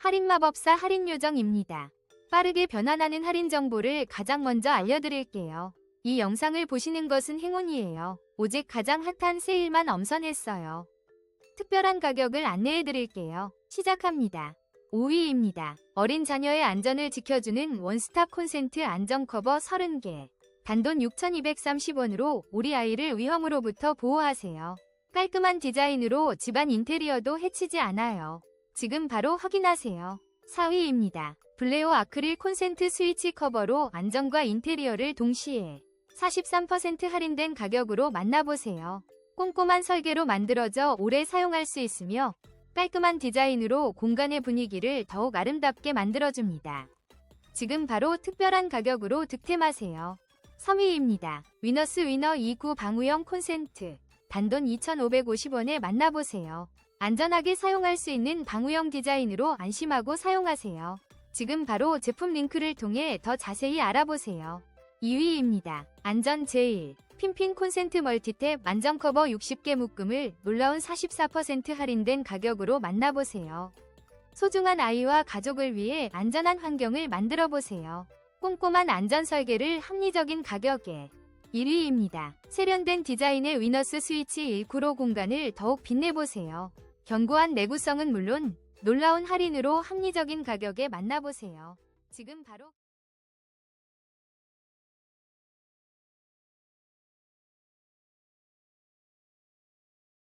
할인마법사 할인요정입니다. 빠르게 변환하는 할인 정보를 가장 먼저 알려드릴게요. 이 영상을 보시는 것은 행운이에요. 오직 가장 핫한 세일만 엄선했어요. 특별한 가격을 안내해드릴게요. 시작합니다. 5위입니다. 어린 자녀의 안전을 지켜주는 원스톱 콘센트 안전 커버 30개. 단돈 6,230원으로 우리 아이를 위험으로부터 보호하세요. 깔끔한 디자인으로 집안 인테리어도 해치지 않아요. 지금 바로 확인하세요. 4위입니다. 블레오 아크릴 콘센트 스위치 커버로 안전과 인테리어를 동시에 43% 할인된 가격으로 만나보세요. 꼼꼼한 설계로 만들어져 오래 사용할 수 있으며 깔끔한 디자인으로 공간의 분위기를 더욱 아름답게 만들어줍니다. 지금 바로 특별한 가격으로 득템하세요. 3위입니다. 위너스 위너 29 방우형 콘센트. 단돈 2,550원에 만나보세요. 안전하게 사용할 수 있는 방우형 디자인으로 안심하고 사용하세요. 지금 바로 제품 링크를 통해 더 자세히 알아보세요. 2위입니다. 안전 제일. 핀핀 콘센트 멀티탭 안전 커버 60개 묶음을 놀라운 44% 할인된 가격으로 만나보세요. 소중한 아이와 가족을 위해 안전한 환경을 만들어 보세요. 꼼꼼한 안전 설계를 합리적인 가격에 1위입니다. 세련된 디자인의 위너스 스위치 195 공간을 더욱 빛내보세요. 견고한 내구성은 물론 놀라운 할인으로 합리적인 가격에 만나보세요. 지금 바로